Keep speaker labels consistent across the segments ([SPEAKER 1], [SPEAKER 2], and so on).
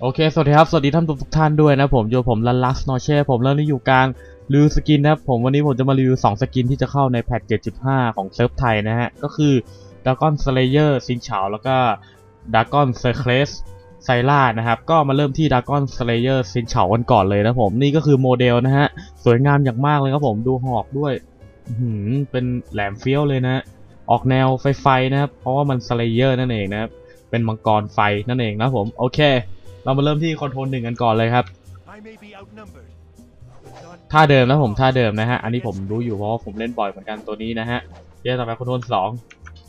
[SPEAKER 1] โอเค สวัสดีครับ สวัสดีท่านทุกท่านด้วยนะผมอยู่ผมลันลัสนอเช่ผมแล้วนี่อยู่กางรีวิวสกินนะครับผมวันนี้ผมจะมารีวิว2สกินที่จะเข้าในแพท 7.5 ของเซิร์ฟไทยนะฮะ ก็คือ Dragon Slayer ซินเฉาแล้วก็ Dragon c i r c l e s ไซล่านะครับ ก็มาเริ่มที่ Dragon Slayer ซินเฉากันก่อนเลยนะผมนี่ก็คือโมเดลนะฮะ สวยงามอย่างมากเลยครับผมดูหอกด้วยหือเป็นแหลมเฟี้ยวเลยนะ ออกแนวไฟไฟๆนะครับเพราะว่ามัน Slayer นั่นเองนะครับเป็นมังกรไฟนั่นเองนะผมโอเค เรามาเริ่มที่คอนโทรลหนึ่งกันก่อนเลยครับ
[SPEAKER 2] I may be outnumbered, but not
[SPEAKER 1] ท่าเดิมนะผมท่าเดิมนะฮะ อันนี้ผมรู้อยู่เพราะว่าผมเล่นบ่อยเหมือนกันตัวนี้นะฮะเดี๋ยวต่อไปคอนโทรลสอง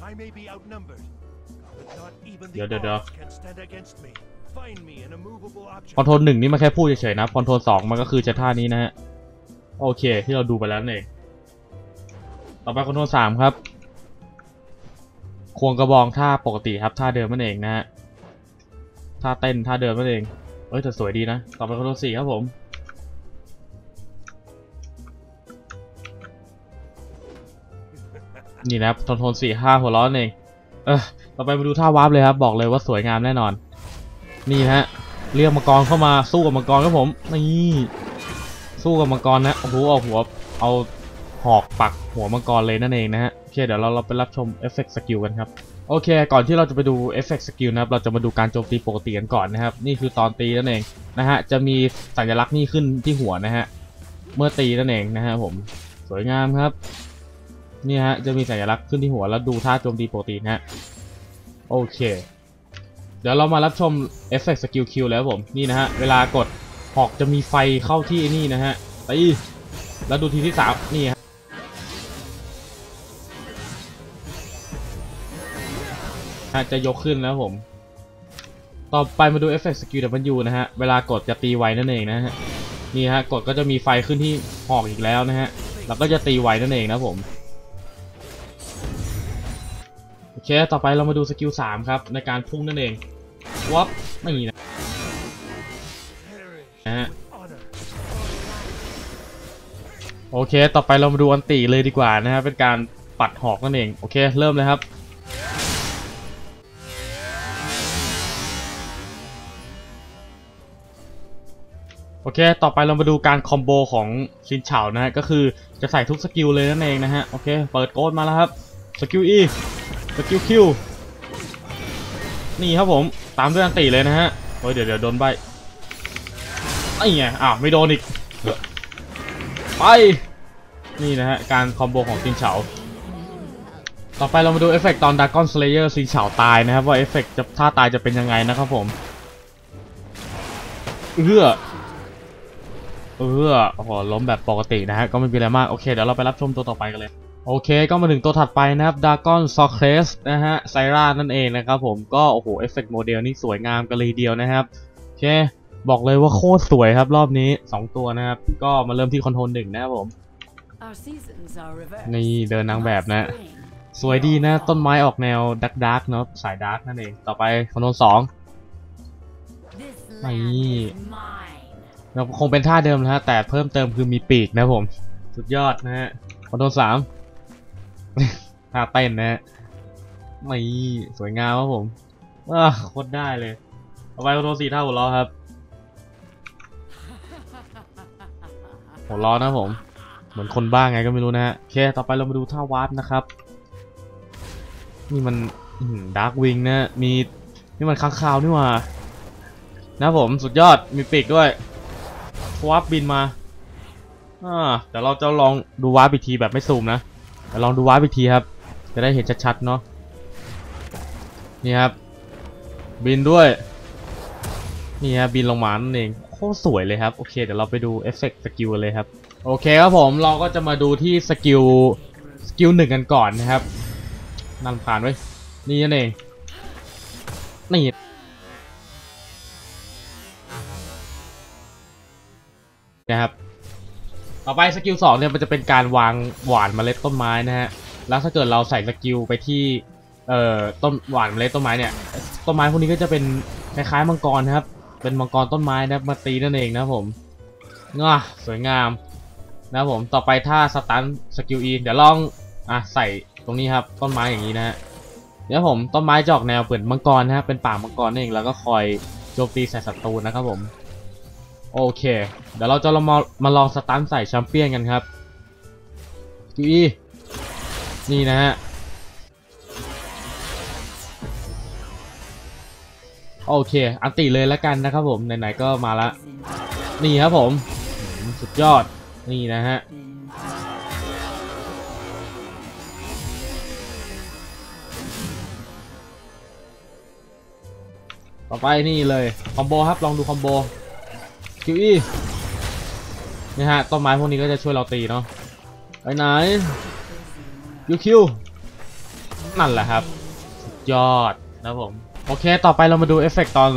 [SPEAKER 2] I may be outnumbered, but not even
[SPEAKER 1] Yo,
[SPEAKER 2] the
[SPEAKER 1] yo, yo.
[SPEAKER 2] odds can stand against me. Find me an immovable
[SPEAKER 1] คอน
[SPEAKER 2] object.
[SPEAKER 1] โทรลหนึ่งนี่มาแค่พูดเฉยๆนะคอนโทรลสองมันก็คือจะท่านี้นะฮะ โอเคที่เราดูไปแล้วนั่นเองต่อไปคอนโทรลสามครับ ควงกระบองท่าปกติครับท่าเดิมนั่นเองนะฮะ ท่าเต้นท่าเดิมนั่นเองเอ้ยแต่สวยดีนะ ต่อไปคอนโทรสี่ครับผมนี่นะครับคอนโทรลสี่ห้าหัวเร้อนเองเออต่อไปมาดูท่าวาร์ปเลยครับ บอกเลยว่าสวยงามแน่นอน นี่ฮะ เรียกมังกรเข้ามาสู้กับมังกรครับผม นี่สู้กับมังกรนะโอ้โหเอาหัวเอาหอกปักหัวมังกรเลยนั่นเองนะฮะ โอเค เดี๋ยวเราเราไปรับชมเอฟเฟกต์สกิลกันครับ โอเค ก่อนที่เราจะไปดูเอฟเฟกต์สกิลนะครับ เราจะมาดูการโจมตีปกติกันก่อนนะครับ นี่คือตอนตีนั่นเองนะฮะ จะมีสัญลักษณ์นี่ขึ้นที่หัวนะฮะ เมื่อตีนั่นเองนะฮะผม สวยงามครับ นี่ฮะ จะมีสัญลักษณ์ขึ้นที่หัวแล้วดูท่าโจมตีปกตินะฮะ โอเค เดี๋ยวเรามารับชมเอฟเฟกต์สกิลคิวแล้วผม นี่นะฮะ เวลากดหอกจะมีไฟเข้าที่นี่นะฮะตีแล้วดูทีที่สามนี่ฮะะจะยกขึ้นแล้วผม ต่อไปมาดูเอฟเฟกต์สกิลดับเบิลยูนะฮะ เวลากดจะตีไวนั่นเองนะฮะ นี่ฮะกดก็จะมีไฟขึ้นที่หอกอีกแล้วนะฮะ แล้วก็จะตีไวนั่นเองนะผม โอเค ต่อไปเรามาดูสกิล 3 ครับ ในการพุ่งนั่นเองวับไม่มีนะนะฮะโอเค ต่อไปเรามาดูอันติเลยดีกว่านะฮะ เป็นการปัดหอกนั่นเอง โอเค เริ่มเลยครับ อเค ต่อไปเรามาดูการคอมโบของชินเฉานะฮะ ก็คือจะใส่ทุกสกิลเลยนั่นเองนะฮะ โอเค เปิดโกดมาแล้วครับ สกิล E สกิล Q นี่ครับผม ตามด้วยอันติเลยนะฮะ โอ้ยเดี๋ยวเดี๋ยวโดนใบไอ้ไงอ้าวไม่โดนอีก ไป นี่นะฮะ การคอมโบของซินเฉา ต่อไปเรามาดูเอฟเฟกต์ตอนดากอนสเลเยอร์ซินเฉาตายนะครับว่าเอฟเฟกต์จะท่าตายจะเป็นยังไงนะครับผม เอื้อ เอื้อโอ้โหล้มแบบปกตินะฮะ ก็ไม่มีอะไรมาก โอเค เดี๋ยวเราไปรับชมตัวต่อไปกันเลย โอเค ก็มาถึงตัวถัดไปนะครับดากอนซอเคสนะฮะ ไซรานั่นเองนะครับผม ก็ โอ้โห เอฟเฟกต์โมเดลนี่สวยงามกันเลยทีเดียวนะครับโอเค บอกเลยว่าโคตรสวยครับรอบนี้ 2 ตัวนะครับ ก็มาเริ่มที่คอนโทรลหนึ่งนะครับผม
[SPEAKER 3] Our seasons are reversed.
[SPEAKER 1] นี่เดินนางแบบนะ
[SPEAKER 3] Spring.
[SPEAKER 1] สวยดีนะ ต้นไม้ออกแนวดักดักเนาะ สายดักนั่นเอง ต่อไปคอนโทรลสอง
[SPEAKER 3] This
[SPEAKER 1] เราคงเป็นท่าเดิมนะฮะแต่เพิ่มเติมคือมีปีกนะผม สุดยอดนะฮะคอนโทรสามท่าเต้นนะฮะไม่สวยงามครับผมว้าโคตรได้เลยต่อไปคอนโทรสี่ท่าหัวล้อครับหัวล้อนะผม เหมือนคนบ้าไงก็ไม่รู้นะฮะโอเคต่อไปเรามาดูท่าวาร์ปนะครับ นี่มันดาร์กวิงนะมีนี่มันค้างคาวนี่ว่านะผมสุดยอดมีปีกด้วย วาร์ปบินมาอ่าเดี๋ยวเราจะลองดูวาร์ปอีกทีแบบไม่ซูมนะเดี๋ยวลองดูวาร์ปอีกทีครับ จะได้เห็นชัดๆเนาะนี่ครับ บินด้วยนี่ฮะบินลงมานั่นเองโคตรสวยเลยครับ โอเคเดี๋ยวเราไปดูเอฟเฟกต์สกิลเลยครับ โอเคครับผมเราก็จะมาดูที่สกิลสกิลหนึ่งกันก่อนนะครับนั่นผ่านไว้นี่นั่นเองนี่ นะครับ ต่อไปสกิลสองเนี่ยมันจะเป็นการวางหวานเมล็ดต้นไม้นะฮะ แล้วถ้าเกิดเราใส่สกิลไปที่เอ่อต้นหวานเมล็ดต้นไม้เนี่ย ต้นไม้พวกนี้ก็จะเป็นคล้ายๆมังกรนะครับ เป็นมังกรต้นไม้นะมาตีนั่นเองนะผมง่ะสวยงามนะครับผม ต่อไปถ้าสตันสกิลอีเดี๋ยวลองอะใส่ตรงนี้ครับต้นไม้อย่างนี้นะฮะเดี๋ยวผมต้นไม้จอกแนวเหมือนมังกรนะครับเป็นป่ามังกรนั่นเองแล้วก็คอยโจมตีใส่ศัตรูนะครับผม โอเค เดี๋ยวเราจะมามาลองสตันใส่แชมเปี้ยนกันครับกีวีนี่นะฮะ โอเค อันติเลยแล้วกันนะครับผม ไหนๆก็มาละ นี่ครับผม สุดยอด นี่นะฮะต่อไปนี่เลยคอมโบครับ ลองดูคอมโบ คิวอีนี่ฮะต้นไม้พวกนี้ก็จะช่วยเราตีเนาะไปไหนยูคิวนั่นแหละครับยอดนะผม โอเค ต่อไปเรามาดูเอฟเฟกต์ตอน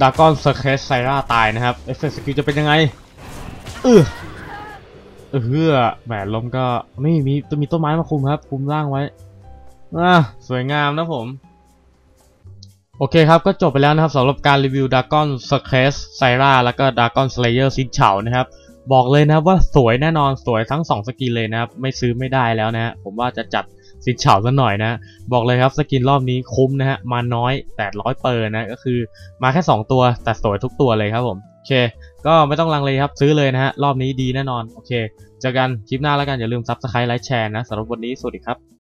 [SPEAKER 1] ดากอนเซอร์เคสไซราตายนะครับเอฟเฟกต์สกิลจะเป็นยังไงเออเออเฮือแหมลมก็ไม่มีมีต้นไม้มาคุมครับ คุมร่างไว้อ่าสวยงามนะผม โอเคครับ ก็จบไปแล้วนะครับสำหรับการรีวิว Dragon s c r e s s y r a แล้วก็ Dragon Slayer ซินเฉานะครับ บอกเลยนะว่าสวยแน่นอนสวยทั้ง 2 สกินเลยนะครับ ไม่ซื้อไม่ได้แล้วนะฮะผมว่าจะจัดซินเฉาซะหน่อยนะ บอกเลยครับสกินรอบนี้คุ้มนะฮะ มาน้อย800เปอร์นะ ก็คือมาแค่ 2 ตัวแต่สวยทุกตัวเลยครับผม โอเค ก็ไม่ต้องลังเลครับซื้อเลยนะฮะ รอบนี้ดีแน่นอน โอเค เจอกันคลิปหน้าแล้วกันอย่าลืม Subscribe ไลค์แชร์นะสำหรับวันนี้สวัสดีครับ